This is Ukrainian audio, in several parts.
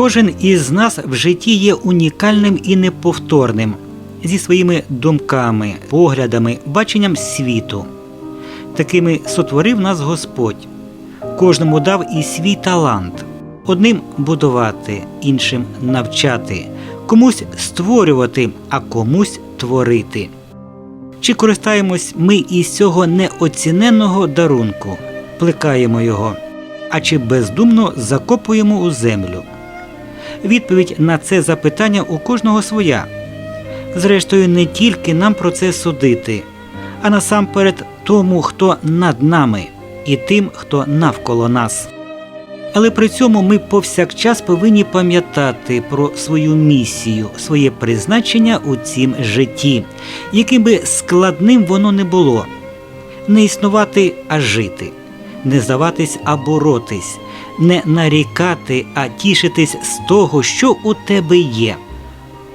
Кожен із нас в житті є унікальним і неповторним зі своїми думками, поглядами, баченням світу. Такими сотворив нас Господь. Кожному дав і свій талант. Одним будувати, іншим навчати, комусь створювати, а комусь творити. Чи користаємось ми із цього неоціненного дарунку, плекаємо його, а чи бездумно закопуємо у землю? Відповідь на це запитання у кожного своя. Зрештою, не тільки нам про це судити, а насамперед тому, хто над нами, і тим, хто навколо нас. Але при цьому ми повсякчас повинні пам'ятати про свою місію, своє призначення у цім житті, яким би складним воно не було не існувати, а жити, не здаватись, а боротись, не нарікати, а тішитись з того, що у тебе є.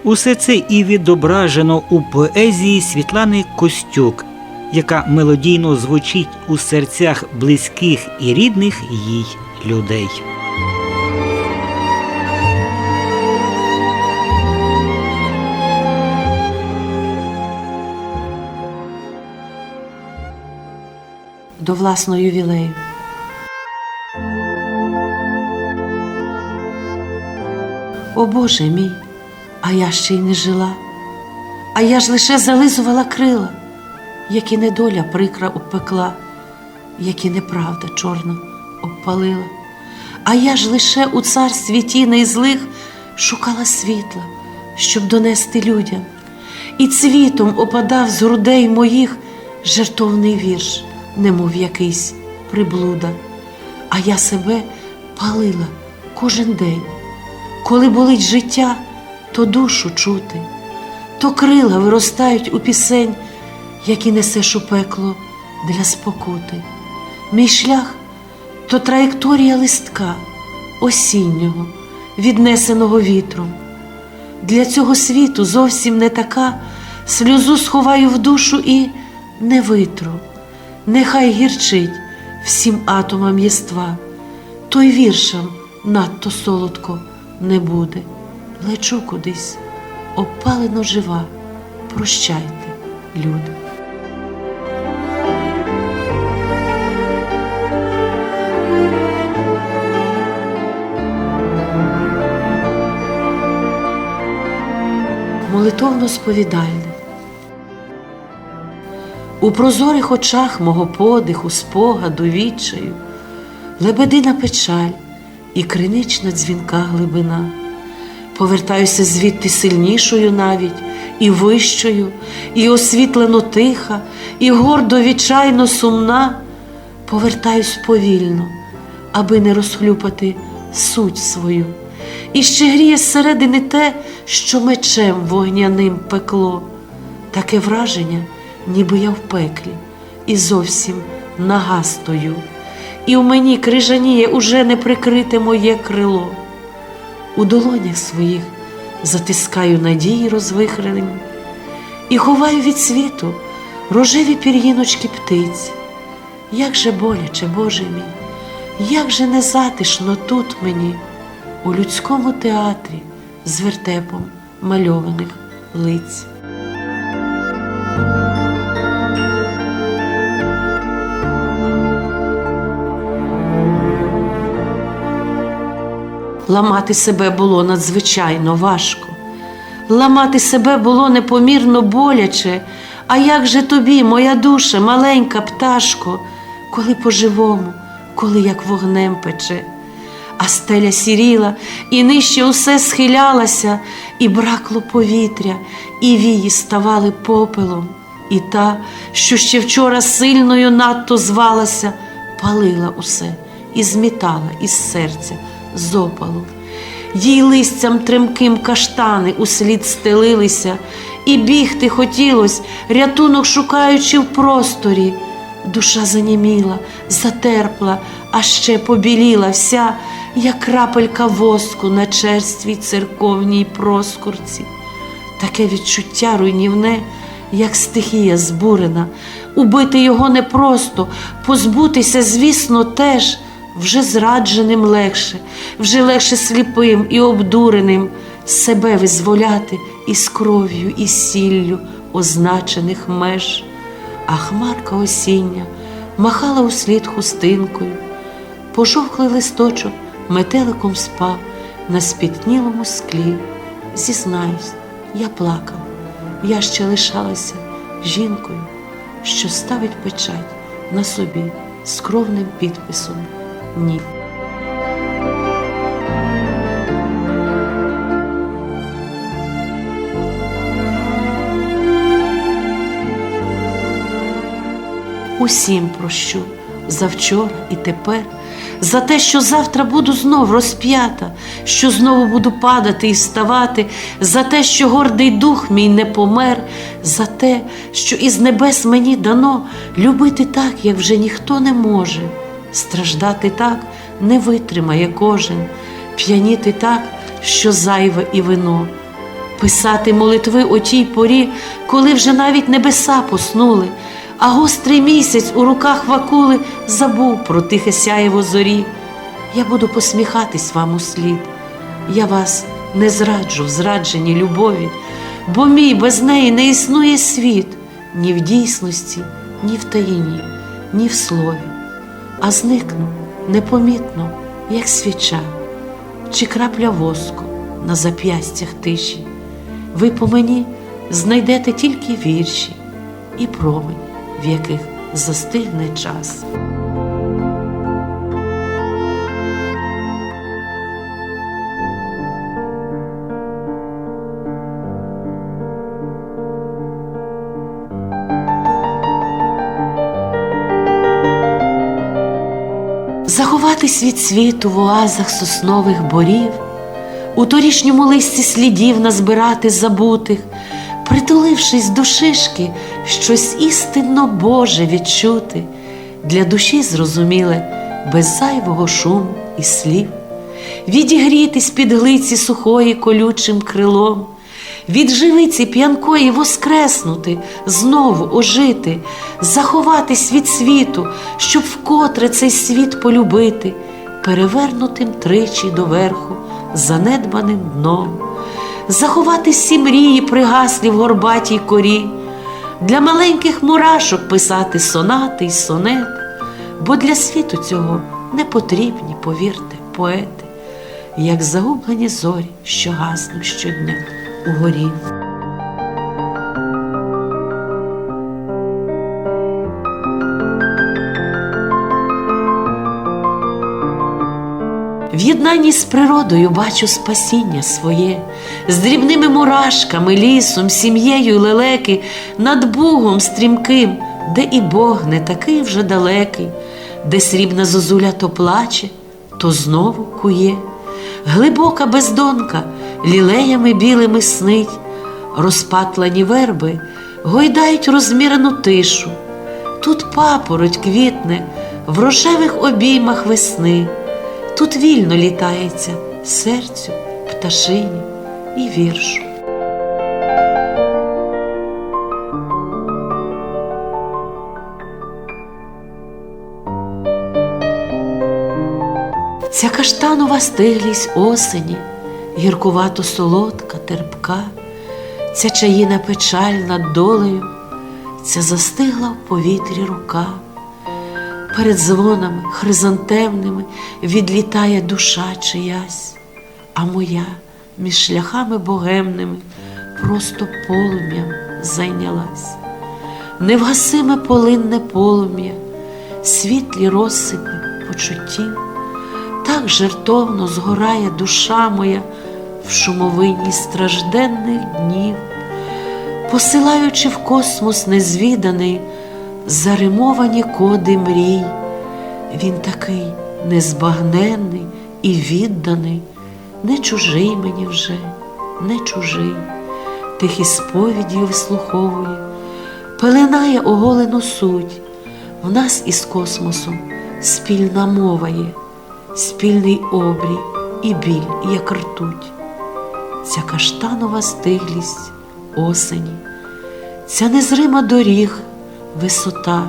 Усе це і відображено у поезії Світлани Костюк, яка мелодійно звучить у серцях близьких і рідних їй людей. до власного ювілею. О Боже мій, а я ще й не жила, а я ж лише зализувала крила, які недоля прикра обпекла, які неправда чорна обпалила. А я ж лише у царстві тіни й злих шукала світла, щоб донести людям, і цвітом опадав з грудей моїх жертовний вірш, немов якийсь приблуда. А я себе палила кожен день. Коли болить життя, то душу чути, то крила виростають у пісень, які несеш у пекло для спокути. Мій шлях то траєкторія листка осіннього, віднесеного вітром. Для цього світу зовсім не така, сльозу сховаю в душу і не витру. Нехай гірчить всім атомам єства, той віршам надто солодко не буде. Лечу кудись, опалено жива. Прощайте, люди. Молитовно сповідальне. У прозорих очах мого подиху, спогаду, відчаю, лебедина печаль і кринична дзвінка глибина. Повертаюся звідти сильнішою навіть, і вищою, і освітлено тиха, і гордо відчайно сумна. Повертаюсь повільно, аби не розхлюпати суть свою. І ще гріє зсередини те, що мечем вогняним пекло, таке враження, ніби я в пеклі, і зовсім нага стою, і в мені крижаніє уже не прикрите моє крило. У долонях своїх затискаю надії розвихреним і ховаю від світу рожеві пір'їночки птиць. Як же боляче, Боже мій, як же незатишно тут мені, у людському театрі з вертепом мальованих лиць. Ламати себе було надзвичайно важко. Ламати себе було непомірно боляче. А як же тобі, моя душа, маленька пташко, коли по-живому, коли як вогнем пече, а стеля сіріла, і нижче усе схилялася, і бракло повітря, і вії ставали попелом, і та, що ще вчора сильною надто звалася, палила усе і змітала із серця з. Їй листям тремким каштани услід стелилися, і бігти хотілось, рятунок шукаючи в просторі. Душа заніміла, затерпла, а ще побіліла вся, як крапелька воску на черствій церковній проскурці. Таке відчуття руйнівне, як стихія збурена. Убити його непросто, позбутися, звісно, теж вже зрадженим легше, вже легше сліпим і обдуреним себе визволяти із кров'ю і сіллю означених меж. А хмарка осіння махала услід хустинкою, пожовклий листочок метеликом спав на спітнілому склі. Зізнаюсь, я плакав, я ще лишалася жінкою, що ставить печать на собі з кровним підписом Ні. Усім прощу завчора і тепер, за те, що завтра буду знов розп'ята, що знову буду падати і вставати, за те, що гордий дух мій не помер, за те, що із небес мені дано любити так, як вже ніхто не може, страждати так не витримає кожен, п'яніти так, що зайве і вино писати молитви о тій порі, коли вже навіть небеса поснули, а гострий місяць у руках вакули забув про тихе сяєво зорі. Я буду посміхатись вам у слід. Я вас не зраджу в зрадженій любові, бо мій без неї не існує світ ні в дійсності, ні в таїні, ні в слові, а зникну непомітно, як свіча чи крапля воску на зап'ястях тиші. Ви по мені знайдете тільки вірші і промень, в яких застигне час. Заховатись від світу в оазах соснових борів, у торішньому листі слідів назбирати забутих, притулившись до шишки, щось істинно Боже відчути, для душі зрозуміле, без зайвого шуму і слів, відігрітись під глиці сухої колючим крилом, від живиці п'янкої воскреснути, знову ожити, заховатись від світу, щоб вкотре цей світ полюбити, перевернутим тричі доверху, занедбаним дном, заховати всі мрії пригаслі в горбатій корі, для маленьких мурашок писати сонати й сонет, бо для світу цього не потрібні, повірте, поети, як загублені зорі, що гаснуть щодня угорі. В єднанні з природою бачу спасіння своє, з дрібними мурашками, лісом, сім'єю лелеки, над Бугом стрімким, де і Бог не такий вже далекий, де срібна зозуля то плаче, то знову кує. Глибока бездонка лілеями білими снить, розпатлані верби гойдають розмірену тишу. Тут папороть квітне в рожевих обіймах весни. Тут вільно літається серцю, пташині і віршу. Ця каштанова стиглість осені, гіркувато солодка, терпка, ця чаїна печаль над долею, ця застигла в повітрі рука. Перед дзвонами хризантемними відлітає душа чиясь, а моя між шляхами богемними просто полум'ям зайнялась. Невгасиме полинне полум'я, світлі розсипи почуттів, так жертовно згорає душа моя в шумовині стражденних днів, посилаючи в космос незвіданий заримовані коди мрій. Він такий незбагненний і відданий, не чужий мені вже, не чужий, тихі сповіді вислуховує, пеленає оголену суть. В нас із космосом спільна мова є, спільний обрій і біль, як ртуть. Ця каштанова стиглість осені, ця незрима доріг висота,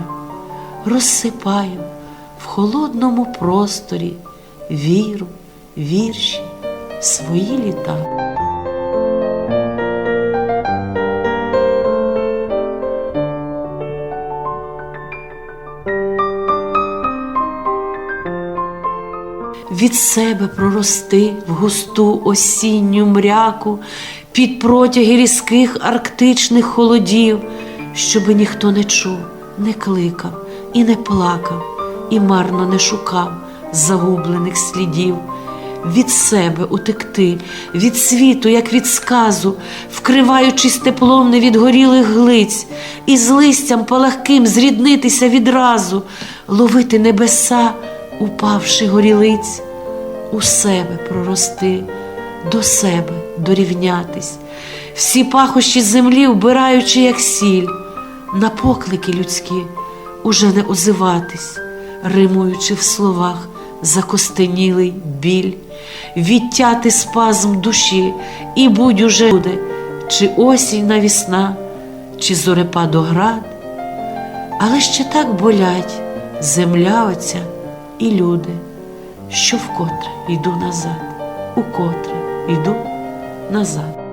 розсипаю в холодному просторі віру, вірші, свої літа. Від себе прорости в густу осінню мряку під протяги різких арктичних холодів, щоби ніхто не чув, не кликав і не плакав, і марно не шукав загублених слідів. Від себе утекти, від світу, як від сказу, вкриваючись теплом невідгорілих глиць, і з листям палахким зріднитися відразу, ловити небеса, упавши горілиць, у себе прорости, до себе дорівнятись, всі пахощі землі вбираючи, як сіль, на поклики людські уже не озиватись, римуючи в словах закостенілий біль, відтяти спазм душі, і будь уже буде, чи осінь навісна, чи зорепадоград, але ще так болять земля оця і люди, що вкотре йду назад, укотре йду назад.